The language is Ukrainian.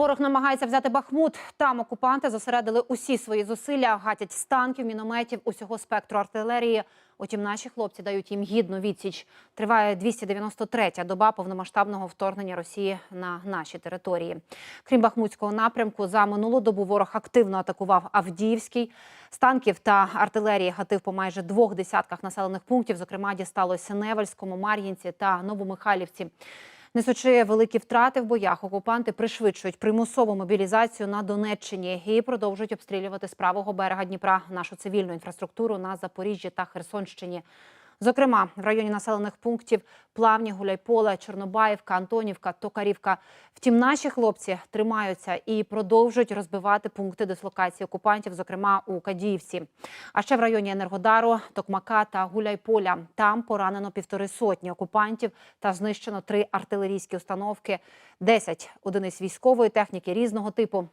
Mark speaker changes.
Speaker 1: Ворог намагається взяти Бахмут. Там окупанти зосередили усі свої зусилля, гатять з танків, мінометів, усього спектру артилерії. Утім, наші хлопці дають їм гідну відсіч. Триває 293-я доба повномасштабного вторгнення Росії на наші території. Крім Бахмутського напрямку, за минулу добу ворог активно атакував Авдіївський. З танків та артилерії гатив по майже двох десятках населених пунктів. Зокрема, дісталося Невельському, Мар'їнці та Новомихайлівці. Несучи великі втрати в боях, окупанти пришвидшують примусову мобілізацію на Донеччині і продовжують обстрілювати з правого берега Дніпра нашу цивільну інфраструктуру на Запоріжжі та Херсонщині. Зокрема, в районі населених пунктів Плавні, Гуляйполе, Чорнобаївка, Антонівка, Токарівка. Втім, наші хлопці тримаються і продовжують розбивати пункти дислокації окупантів, зокрема у Кадіївці. А ще в районі Енергодару, Токмака та Гуляйполя. Там поранено півтори сотні окупантів та знищено три артилерійські установки, 10 одиниць військової техніки різного типу,